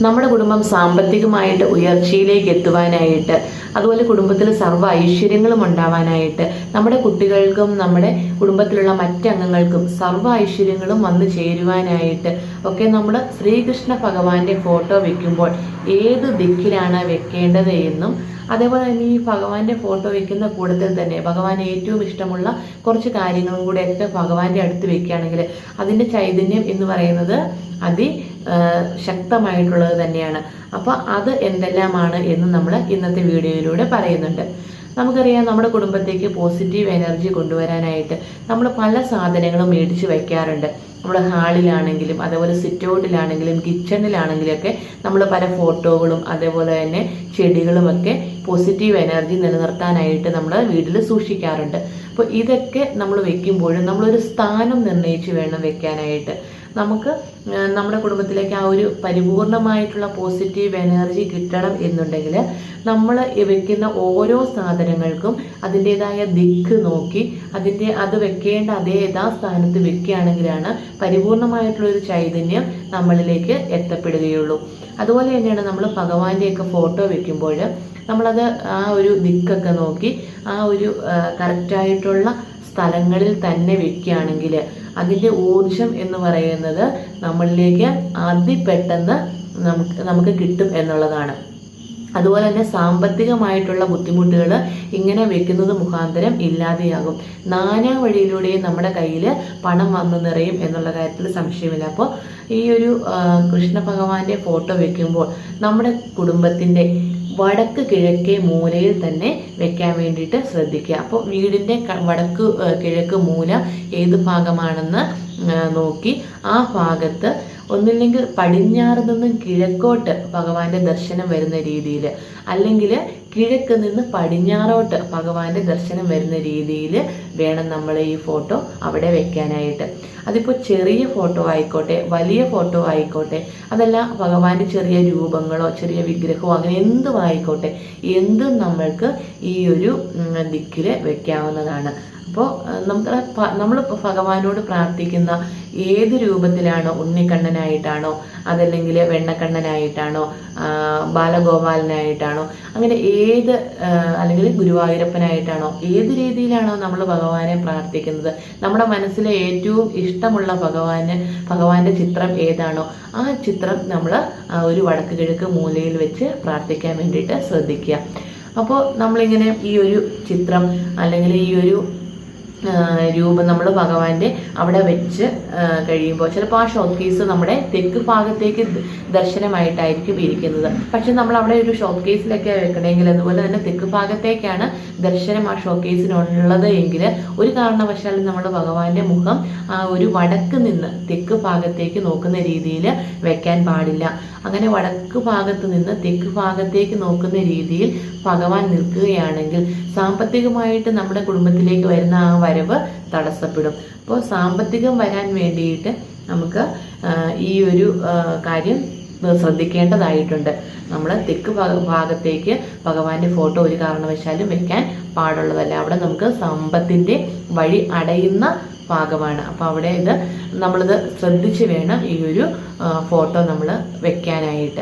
നമ്മുടെ കുടുംബം സാമ്പത്തികമായിട്ട് ഉയർച്ചയിലേക്ക് എത്തുവാനായിട്ട് അതുപോലെ കുടുംബത്തിൽ സർവ ഐശ്വര്യങ്ങളും ഉണ്ടാവാനായിട്ട് നമ്മുടെ കുട്ടികൾക്കും നമ്മുടെ കുടുംബത്തിലുള്ള മറ്റംഗങ്ങൾക്കും സർവ ഐശ്വര്യങ്ങളും വന്നു ചേരുവാനായിട്ട് ഒക്കെ നമ്മൾ ശ്രീകൃഷ്ണ ഭഗവാന്റെ ഫോട്ടോ വെക്കുമ്പോൾ ഏത് ദിക്കിലാണ് വെക്കേണ്ടത് എന്നും അതേപോലെ തന്നെ ഈ ഭഗവാന്റെ ഫോട്ടോ വെക്കുന്ന കൂടത്തിൽ തന്നെ ഭഗവാൻ ഏറ്റവും ഇഷ്ടമുള്ള കുറച്ച് കാര്യങ്ങളും കൂടെ ഒക്കെ ഭഗവാന്റെ അടുത്ത് വെക്കുകയാണെങ്കിൽ അതിന്റെ ചൈതന്യം എന്ന് പറയുന്നത് അതി ശക്തമായിട്ടുള്ളത് തന്നെയാണ്. അപ്പോൾ അത് എന്തെല്ലാമാണ് എന്ന് നമ്മൾ ഇന്നത്തെ വീഡിയോയിലൂടെ പറയുന്നുണ്ട്. നമുക്കറിയാം നമ്മുടെ കുടുംബത്തേക്ക് പോസിറ്റീവ് എനർജി കൊണ്ടുവരാനായിട്ട് നമ്മൾ പല സാധനങ്ങളും മേടിച്ച് വയ്ക്കാറുണ്ട് നമ്മുടെ ഹാളിലാണെങ്കിലും അതേപോലെ സിറ്റ് ഔട്ടിലാണെങ്കിലും ഒക്കെ നമ്മൾ പല ഫോട്ടോകളും അതേപോലെ തന്നെ ചെടികളുമൊക്കെ പോസിറ്റീവ് എനർജി നിലനിർത്താനായിട്ട് നമ്മൾ വീട്ടിൽ സൂക്ഷിക്കാറുണ്ട്. അപ്പോൾ ഇതൊക്കെ നമ്മൾ വെക്കുമ്പോഴും നമ്മളൊരു സ്ഥാനം നിർണയിച്ച് വേണം വെക്കാനായിട്ട്. നമുക്ക് നമ്മുടെ കുടുംബത്തിലേക്ക് ആ ഒരു പരിപൂർണമായിട്ടുള്ള പോസിറ്റീവ് എനർജി കിട്ടണം എന്നുണ്ടെങ്കിൽ നമ്മൾ വെക്കുന്ന ഓരോ സാധനങ്ങൾക്കും അതിന്റെതായ ദിക്ക് നോക്കി അതിന്റെ അത് വെക്കേണ്ട അതേ യഥാസ്ഥാനത്ത് വെക്കുകയാണെങ്കിലാണ് പരിപൂർണമായിട്ടുള്ളൊരു ചൈതന്യം നമ്മളിലേക്ക് എത്തപ്പെടുകയുള്ളൂ. അതുപോലെ തന്നെയാണ് നമ്മൾ ഭഗവാന്റെയൊക്കെ ഫോട്ടോ വെക്കുമ്പോൾ നമ്മളത് ആ ഒരു ദിക്കൊക്കെ നോക്കി ആ ഒരു കറക്റ്റായിട്ടുള്ള സ്ഥലങ്ങളിൽ തന്നെ വെക്കുകയാണെങ്കിൽ അതിന്റെ ഊർജം എന്ന് പറയുന്നത് നമ്മളിലേക്ക് അതിപെട്ടെന്ന് നമുക്ക് നമുക്ക് കിട്ടും എന്നുള്ളതാണ്. അതുപോലെ തന്നെ സാമ്പത്തികമായിട്ടുള്ള ബുദ്ധിമുട്ടുകൾ ഇങ്ങനെ വെക്കുന്നത് മുഖാന്തരം ഇല്ലാതെയാകും. നാനാ വഴിയിലൂടെയും നമ്മുടെ കയ്യിൽ പണം വന്നു നിറയും എന്നുള്ള കാര്യത്തിൽ സംശയമില്ല. അപ്പോൾ ഈ ഒരു കൃഷ്ണ ഭഗവാന്റെ ഫോട്ടോ വെക്കുമ്പോൾ നമ്മുടെ കുടുംബത്തിന്റെ വടക്ക് കിഴക്കേ മൂലയിൽ തന്നെ വെക്കാൻ വേണ്ടിയിട്ട് ശ്രദ്ധിക്കുക. അപ്പോൾ വീടിന്റെ വടക്ക് കിഴക്ക് മൂല ഏത് ഭാഗമാണെന്ന് നോക്കി. ആ ഭാഗത്ത് ഒന്നില്ലെങ്കിൽ പടിഞ്ഞാറ് നിന്നും കിഴക്കോട്ട് ഭഗവാന്റെ ദർശനം വരുന്ന രീതിയിൽ അല്ലെങ്കിൽ കിഴക്ക് നിന്ന് പടിഞ്ഞാറോട്ട് ഭഗവാന്റെ ദർശനം വരുന്ന രീതിയിൽ വേണം നമ്മൾ ഈ ഫോട്ടോ അവിടെ വെക്കാനായിട്ട്. അതിപ്പോൾ ചെറിയ ഫോട്ടോ ആയിക്കോട്ടെ വലിയ ഫോട്ടോ ആയിക്കോട്ടെ അതെല്ലാം ഭഗവാന്റെ ചെറിയ രൂപങ്ങളോ ചെറിയ വിഗ്രഹമോ അങ്ങനെ എന്തും ആയിക്കോട്ടെ എന്തും നമ്മൾക്ക് ഈ ഒരു ദിക്കിൽ വെക്കാവുന്നതാണ്. അപ്പോൾ നമുക്ക് നമ്മൾ ഭഗവാനോട് പ്രാർത്ഥിക്കുന്ന ഏത് രൂപത്തിലാണോ ഉണ്ണിക്കണ്ണനായിട്ടാണോ അതല്ലെങ്കിൽ വെണ്ണക്കണ്ണനായിട്ടാണോ ബാലഗോപാലനായിട്ടാണോ അങ്ങനെ ഏത് അല്ലെങ്കിൽ ഗുരുവായൂരപ്പനായിട്ടാണോ ഏത് രീതിയിലാണോ നമ്മൾ ഭഗവാനെ പ്രാർത്ഥിക്കുന്നത്. നമ്മുടെ മനസ്സിലെ ഏറ്റവും ഇഷ്ടമുള്ള ഭഗവാന് ഭഗവാന്റെ ചിത്രം ഏതാണോ ആ ചിത്രം നമ്മൾ ഒരു വടക്ക് കിഴക്ക് മൂലയിൽ വെച്ച് പ്രാർത്ഥിക്കാൻ വേണ്ടിയിട്ട് ശ്രദ്ധിക്കുക. അപ്പോൾ നമ്മളിങ്ങനെ ഈ ഒരു ചിത്രം അല്ലെങ്കിൽ ഈ ഒരു രൂപം നമ്മൾ ഭഗവാന്റെ അവിടെ വെച്ച് കഴിയുമ്പോൾ ചിലപ്പോൾ ആ ഷോപ്പ് കേസ് നമ്മുടെ തെക്ക് ഭാഗത്തേക്ക് ദർശനമായിട്ടായിരിക്കും ഇരിക്കുന്നത്. പക്ഷെ നമ്മൾ അവിടെ ഒരു ഷോപ്പ് കേസിലൊക്കെ വെക്കണമെങ്കിൽ അതുപോലെ തന്നെ തെക്ക് ഭാഗത്തേക്കാണ് ദർശനം ആ ഷോപ്പ് കേസിനുള്ളത് എങ്കിൽ ഒരു കാരണവശാലും നമ്മൾ ഭഗവാന്റെ മുഖം ആ ഒരു വടക്ക് നിന്ന് തെക്ക് ഭാഗത്തേക്ക് നോക്കുന്ന രീതിയിൽ വെക്കാൻ പാടില്ല. അങ്ങനെ വടക്ക് ഭാഗത്ത് നിന്ന് തെക്ക് ഭാഗത്തേക്ക് നോക്കുന്ന രീതിയിൽ ഭഗവാൻ നിൽക്കുകയാണെങ്കിൽ സാമ്പത്തികമായിട്ട് നമ്മുടെ കുടുംബത്തിലേക്ക് വരുന്ന ആ വരവ് തടസ്സപ്പെടും. അപ്പോൾ സാമ്പത്തികം വരാൻ വേണ്ടിയിട്ട് നമുക്ക് ഈ ഒരു കാര്യം ശ്രദ്ധിക്കേണ്ടതായിട്ടുണ്ട്. നമ്മൾ തെക്ക് ഭാഗ- ഭാഗത്തേക്ക് ഭഗവാന്റെ ഫോട്ടോ ഒരു കാരണവശാലും വെക്കാൻ പാടുള്ളതല്ല. അവിടെ നമുക്ക് സമ്പത്തിന്റെ വഴി അടയുന്ന ഭാഗമാണ്. അപ്പോൾ അവിടെ ഇത് നമ്മളിത് ശ്രദ്ധിച്ച് വേണം ഈ ഒരു ഫോട്ടോ നമ്മൾ വെക്കാനായിട്ട്.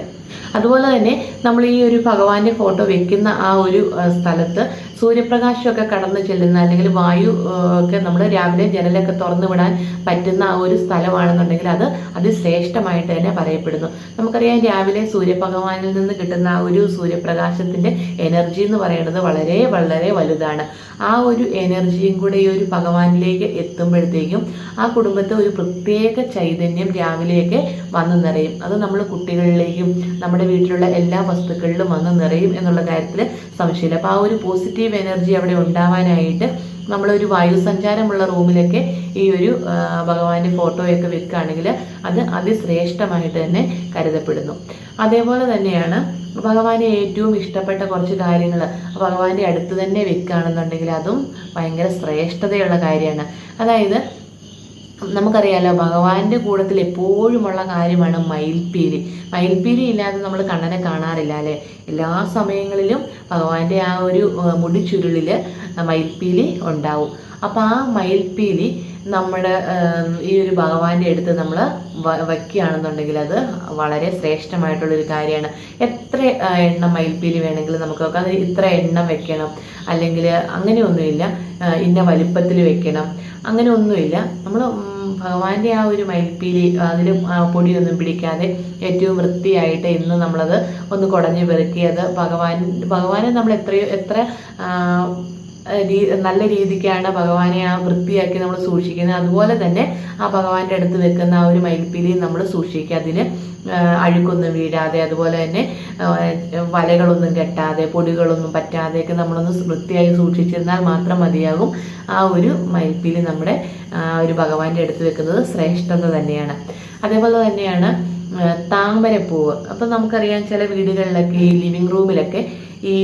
അതുപോലെ തന്നെ നമ്മൾ ഈ ഒരു ഭഗവാന്റെ ഫോട്ടോ വെക്കുന്ന ആ ഒരു സ്ഥലത്ത് സൂര്യപ്രകാശമൊക്കെ കടന്നു ചെല്ലുന്ന അല്ലെങ്കിൽ വായു ഒക്കെ നമ്മൾ രാവിലെ ജനലൊക്കെ തുറന്നു വിടാൻ പറ്റുന്ന ഒരു സ്ഥലമാണെന്നുണ്ടെങ്കിൽ അത് അതിശ്രേഷ്ഠമായിട്ട് തന്നെ പറയപ്പെടുന്നു. നമുക്കറിയാം രാവിലെ സൂര്യഭഗവാനിൽ നിന്ന് കിട്ടുന്ന ആ ഒരു സൂര്യപ്രകാശത്തിന്റെ എനർജി എന്ന് പറയുന്നത് വളരെ വളരെ വലുതാണ്. ആ ഒരു എനർജിയും കൂടെ ഈ ഒരു ഭഗവാനിലേക്ക് എത്തുമ്പോഴത്തേക്കും ആ കുടുംബത്തെ ഒരു പ്രത്യേക ചൈതന്യം രാവിലെയൊക്കെ വന്നു നിറയും. അത് നമ്മൾ കുട്ടികളിലേക്കും നമ്മുടെ വീട്ടിലുള്ള എല്ലാ വസ്തുക്കളിലും വന്ന് നിറയും എന്നുള്ള കാര്യത്തിൽ സംശയമില്ല. അപ്പോൾ ആ ഒരു പോസിറ്റീവ് എനർജി അവിടെ ഉണ്ടാവാനായിട്ട് നമ്മളൊരു വായുസഞ്ചാരമുള്ള റൂമിലൊക്കെ ഈ ഒരു ഭഗവാന്റെ ഫോട്ടോയൊക്കെ വെക്കുകയാണെങ്കിൽ അത് അതിശ്രേഷ്ഠമായിട്ട് തന്നെ കരുതപ്പെടുന്നു. അതേപോലെ തന്നെയാണ് ഭഗവാനെ ഏറ്റവും ഇഷ്ടപ്പെട്ട കുറച്ച് കാര്യങ്ങൾ ഭഗവാന്റെ അടുത്ത് തന്നെ വെക്കുകയാണെന്നുണ്ടെങ്കിൽ അതും ഭയങ്കര ശ്രേഷ്ഠതയുള്ള കാര്യമാണ്. അതായത് നമുക്കറിയാലോ ഭഗവാന്റെ കൂടത്തിൽ എപ്പോഴുമുള്ള കാര്യമാണ് മയിൽപ്പീലി. മയിൽപ്പീലി ഇല്ലാതെ നമ്മൾ കണ്ണനെ കാണാറില്ല അല്ലേ? എല്ലാ സമയങ്ങളിലും ഭഗവാന്റെ ആ ഒരു മുടിച്ചുരുളിൽ മയിൽപ്പീലി ഉണ്ടാവും. അപ്പോൾ ആ മയിൽപ്പീലി നമ്മുടെ ഈ ഒരു ഭഗവാന്റെ അടുത്ത് നമ്മൾ വയ്ക്കുകയാണെന്നുണ്ടെങ്കിൽ അത് വളരെ ശ്രേഷ്ഠമായിട്ടുള്ളൊരു കാര്യമാണ്. എത്ര എണ്ണം മയിൽപ്പീലി വേണമെങ്കിലും നമുക്ക് വെക്കാം. അതിന് ഇത്ര എണ്ണം വെക്കണം. അല്ലെങ്കിൽ അങ്ങനെയൊന്നുമില്ല. ഇന്ന വലിപ്പത്തിൽ വെക്കണം. അങ്ങനെ ഒന്നുമില്ല നമ്മൾ ഭഗവാന്റെ ആ ഒരു മയിൽപ്പീലി അതിൽ പൊടിയൊന്നും പിടിക്കാതെ ഏറ്റവും വൃത്തിയായിട്ട് ഇന്ന് നമ്മളത് ഒന്ന് കുടഞ്ഞു പെറുക്കി അത് ഭഗവാൻ ഭഗവാനെ നമ്മൾ എത്രയോ എത്ര നല്ല രീതിക്കാണ് ഭഗവാനെ ആ വൃത്തിയാക്കി നമ്മൾ സൂക്ഷിക്കുന്നത്. അതുപോലെ തന്നെ ആ ഭഗവാന്റെ അടുത്ത് വെക്കുന്ന ആ ഒരു മയിൽപ്പീലിയും നമ്മൾ സൂക്ഷിക്കുക. അതിന് അഴുക്കൊന്നും വീഴാതെ അതുപോലെ തന്നെ വലകളൊന്നും കെട്ടാതെ പൊടികളൊന്നും പറ്റാതെയൊക്കെ നമ്മളൊന്ന് വൃത്തിയായി സൂക്ഷിച്ചിരുന്നാൽ മാത്രം മതിയാകും ആ ഒരു മയിൽപ്പീലി നമ്മുടെ ആ ഒരു ഭഗവാന്റെ അടുത്ത് വെക്കുന്നത് ശ്രേഷ്ഠത തന്നെയാണ്. അതേപോലെ തന്നെയാണ് താമരപ്പൂവ്. അപ്പം നമുക്കറിയാം ചില വീടുകളിലൊക്കെ ഈ ലിവിങ് റൂമിലൊക്കെ ഈ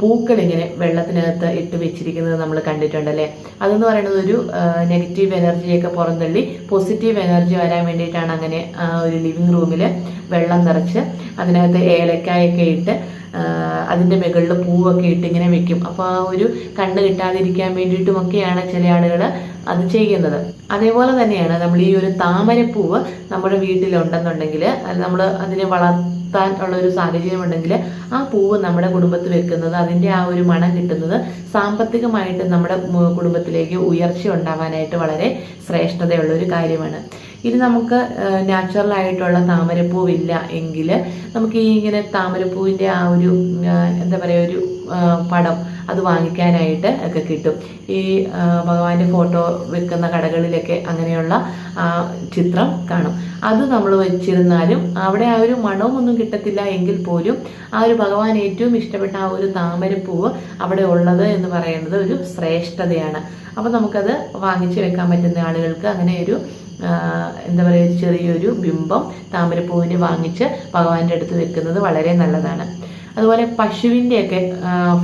പൂക്കൾ ഇങ്ങനെ വെള്ളത്തിനകത്ത് ഇട്ട് വെച്ചിരിക്കുന്നത് നമ്മൾ കണ്ടിട്ടുണ്ടല്ലേ? അതെന്ന് പറയുന്നത് ഒരു നെഗറ്റീവ് എനർജിയൊക്കെ പുറന്തള്ളി പോസിറ്റീവ് എനർജി വരാൻ വേണ്ടിയിട്ടാണ് അങ്ങനെ ഒരു ലിവിങ് റൂമിൽ വെള്ളം നിറച്ച് അതിനകത്ത് ഏലക്കായൊക്കെ ഇട്ട് അതിന്റെ മുകളിൽ പൂവൊക്കെ ഇട്ട് ഇങ്ങനെ വെക്കും. അപ്പോൾ ആ ഒരു കണ്ണ് കിട്ടാതിരിക്കാൻ വേണ്ടിയിട്ടുമൊക്കെയാണ് ചില ആളുകൾ അത് ചെയ്യുന്നത്. അതേപോലെ തന്നെയാണ് നമ്മൾ ഈ ഒരു താമരപ്പൂവ് നമ്മുടെ വീട്ടിലുണ്ടെന്നുണ്ടെങ്കിൽ നമ്മൾ അതിനെ വളർത്താൻ ഉള്ള ഒരു സാഹചര്യം ഉണ്ടെങ്കിൽ ആ പൂവ് നമ്മുടെ കുടുംബത്തിൽ വെക്കുന്നത് അതിന്റെ ആ ഒരു മണം കിട്ടുന്നത് സാമ്പത്തികമായിട്ട് നമ്മുടെ കുടുംബത്തിലേക്ക് ഉയർച്ച ഉണ്ടാവാനായിട്ട് വളരെ ശ്രേഷ്ഠതയുള്ള ഒരു കാര്യമാണ്. ഇനി നമുക്ക് നാച്ചുറൽ ആയിട്ടുള്ള താമരപ്പൂവില്ല എങ്കിൽ നമുക്ക് ഈ ഇങ്ങനെ താമരപ്പൂവിന്റെ ആ ഒരു എന്താ പറയുക ഒരു പടം അത് വാങ്ങിക്കാനായിട്ട് ഒക്കെ കിട്ടും. ഈ ഭഗവാന്റെ ഫോട്ടോ വെക്കുന്ന കടകളിലൊക്കെ അങ്ങനെയുള്ള ചിത്രം കാണും. അത് നമ്മൾ വെച്ചിരുന്നാലും അവിടെ ആ ഒരു മണമൊന്നും കിട്ടത്തില്ല എങ്കിൽ പോലും ആ ഒരു ഭഗവാൻ ഏറ്റവും ഇഷ്ടപ്പെട്ട ആ ഒരു താമരപ്പൂവ് അവിടെ ഉള്ളത് എന്ന് പറയുന്നത് ഒരു ശ്രേഷ്ഠതയാണ്. അപ്പോൾ നമുക്കത് വാങ്ങിച്ചു വെക്കാൻ പറ്റുന്ന ആളുകൾക്ക് അങ്ങനെ ഒരു എന്താ പറയുക ചെറിയൊരു ബിംബം താമരപ്പൂവിന് വാങ്ങിച്ച് ഭഗവാന്റെ അടുത്ത് വെക്കുന്നത് വളരെ നല്ലതാണ്. അതുപോലെ പശുവിന്റെയൊക്കെ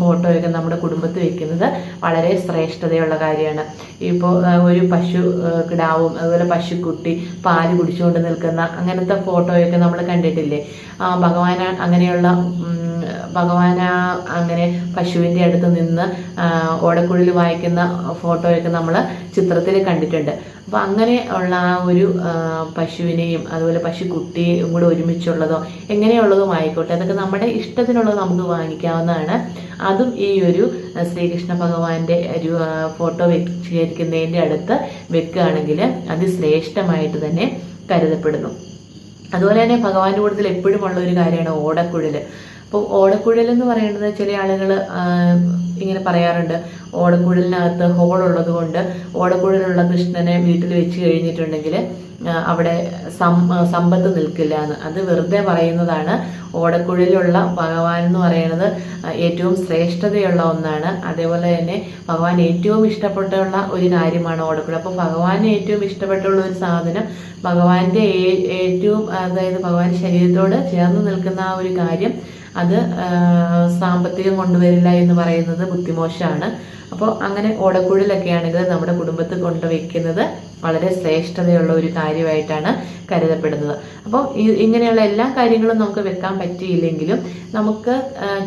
ഫോട്ടോയൊക്കെ നമ്മുടെ കുടുംബത്ത് വെക്കുന്നത് വളരെ ശ്രേഷ്ഠതയുള്ള കാര്യമാണ്. ഇപ്പോൾ ഒരു പശു കിടാവും അതുപോലെ പശുക്കുട്ടി പാൽ കുടിച്ചുകൊണ്ട് നിൽക്കുന്ന അങ്ങനത്തെ ഫോട്ടോയൊക്കെ നമ്മൾ കണ്ടിട്ടില്ലേ? ആ, ഭഗവാന അങ്ങനെയുള്ള ഉം, ഭഗവാന അങ്ങനെ പശുവിന്റെ അടുത്ത് നിന്ന് ഓടക്കുഴിൽ വായിക്കുന്ന ഫോട്ടോയൊക്കെ നമ്മൾ ചിത്രത്തിൽ കണ്ടിട്ടുണ്ട്. അപ്പോൾ അങ്ങനെ ഉള്ള ആ ഒരു പശുവിനെയും അതുപോലെ പശുക്കുട്ടിയും കൂടെ ഒരുമിച്ചുള്ളതോ എങ്ങനെയുള്ളതും ആയിക്കോട്ടെ. അതൊക്കെ നമ്മുടെ ഇഷ്ടത്തിനുള്ളത് നമുക്ക് വാങ്ങിക്കാവുന്നതാണ്. അതും ഈ ഒരു ശ്രീകൃഷ്ണ ഭഗവാന്റെ ഒരു ഫോട്ടോ വെച്ചിരിക്കുന്നതിന്റെ അടുത്ത് വെക്കുകയാണെങ്കിൽ അതിശ്രേഷ്ഠമായിട്ട് തന്നെ കരുതപ്പെടുന്നു. അതുപോലെ തന്നെ ഭഗവാന്റെ കൂടുതൽ എപ്പോഴും ഉള്ള ഒരു കാര്യമാണ് ഓടക്കുഴൽ അപ്പോൾ ഓടക്കുഴൽ എന്ന് പറയുന്നത് ചില ആളുകൾ ഇങ്ങനെ പറയാറുണ്ട്. ഓടക്കുഴലിനകത്ത് ഹോൾ ഉള്ളത് കൊണ്ട് ഓടക്കുഴലുള്ള കൃഷ്ണനെ വീട്ടിൽ വെച്ച് കഴിഞ്ഞിട്ടുണ്ടെങ്കിൽ അവിടെ സമ്പത്ത് നിൽക്കില്ല എന്ന്. അത് വെറുതെ പറയുന്നതാണ്. ഓടക്കുഴലിലുള്ള ഭഗവാൻ എന്ന് പറയുന്നത് ഏറ്റവും ശ്രേഷ്ഠതയുള്ള ഒന്നാണ്. അതേപോലെ തന്നെ ഭഗവാൻ ഏറ്റവും ഇഷ്ടപ്പെട്ടുള്ള ഒരു കാര്യമാണ് ഓടക്കുഴൽ. അപ്പോൾ ഭഗവാന് ഏറ്റവും ഇഷ്ടപ്പെട്ടുള്ള ഒരു സാധനം ഭഗവാന്റെ ഏറ്റവും അതായത് ഭഗവാന്റെ ശരീരത്തോട് ചേർന്ന് നിൽക്കുന്ന ആ ഒരു കാര്യം അത് സാമ്പത്തികം കൊണ്ടുവരില്ല എന്ന് പറയുന്നത് ബുദ്ധിമോശമാണ്. അപ്പോൾ അങ്ങനെ ഓടക്കുഴലൊക്കെ ആണെങ്കിൽ നമ്മുടെ കുടുംബത്തിൽ കൊണ്ടുവയ്ക്കുന്നത് വളരെ ശ്രേഷ്ഠതയുള്ള ഒരു കാര്യമായിട്ടാണ് കരുതപ്പെടുന്നത്. അപ്പോൾ ഇങ്ങനെയുള്ള എല്ലാ കാര്യങ്ങളും നമുക്ക് വെക്കാൻ പറ്റിയില്ലെങ്കിലും നമുക്ക്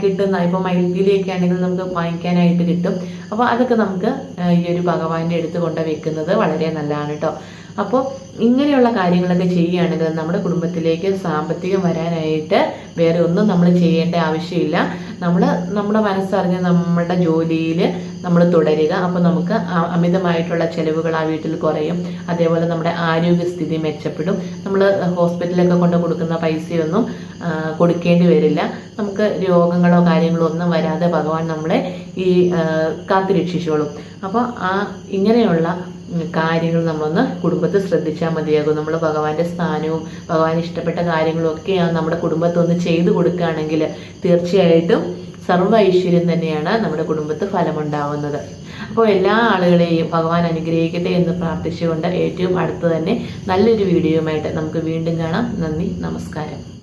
കിട്ടുന്ന ഇപ്പോൾ മയിൽപ്പീലിയൊക്കെ ആണെങ്കിൽ നമുക്ക് വാങ്ങിക്കാനായിട്ട് കിട്ടും. അപ്പോൾ അതൊക്കെ നമുക്ക് ഈ ഒരു ഭഗവാന്റെ അടുത്ത് കൊണ്ട് വെക്കുന്നത് വളരെ നല്ലതാണ് കേട്ടോ അപ്പോൾ ഇങ്ങനെയുള്ള കാര്യങ്ങളൊക്കെ ചെയ്യുകയാണെങ്കിൽ നമ്മുടെ കുടുംബത്തിലേക്ക് സാമ്പത്തികം വരാനായിട്ട് വേറെ ഒന്നും നമ്മൾ ചെയ്യേണ്ട ആവശ്യമില്ല. നമ്മൾ നമ്മുടെ മനസ്സറിഞ്ഞ് നമ്മുടെ ജോലിയിൽ നമ്മൾ തുടരുക. അപ്പോൾ നമുക്ക് അമിതമായിട്ടുള്ള ചെലവുകൾ ആ വീട്ടിൽ കുറയും. അതേപോലെ നമ്മുടെ ആരോഗ്യസ്ഥിതി മെച്ചപ്പെടും. നമ്മൾ ഹോസ്പിറ്റലിലൊക്കെ കൊണ്ട് കൊടുക്കുന്ന പൈസയൊന്നും കൊടുക്കേണ്ടി വരില്ല. നമുക്ക് രോഗങ്ങളോ കാര്യങ്ങളോ ഒന്നും വരാതെ ഭഗവാൻ നമ്മളെ ഈ കാത്തുരക്ഷിച്ചോളും. അപ്പോൾ ആ ഇങ്ങനെയുള്ള കാര്യങ്ങൾ നമ്മളൊന്ന് കുടുംബത്തിൽ ശ്രദ്ധിച്ചാൽ മതിയാകും. നമ്മൾ ഭഗവാന്റെ സ്ഥാനവും ഭഗവാൻ ഇഷ്ടപ്പെട്ട കാര്യങ്ങളും ഒക്കെ നമ്മുടെ കുടുംബത്തിൽ ഒന്ന് ചെയ്തു കൊടുക്കുകയാണെങ്കിൽ തീർച്ചയായിട്ടും സർവ ഐശ്വര്യം തന്നെയാണ് നമ്മുടെ കുടുംബത്ത് ഫലമുണ്ടാവുന്നത്. അപ്പോൾ എല്ലാ ആളുകളെയും ഭഗവാൻ അനുഗ്രഹിക്കട്ടെ എന്ന് പ്രാർത്ഥിച്ചുകൊണ്ട് ഏറ്റവും അടുത്ത് തന്നെ നല്ലൊരു വീഡിയോയുമായിട്ട് നമുക്ക് വീണ്ടും കാണാം. നന്ദി നമസ്കാരം.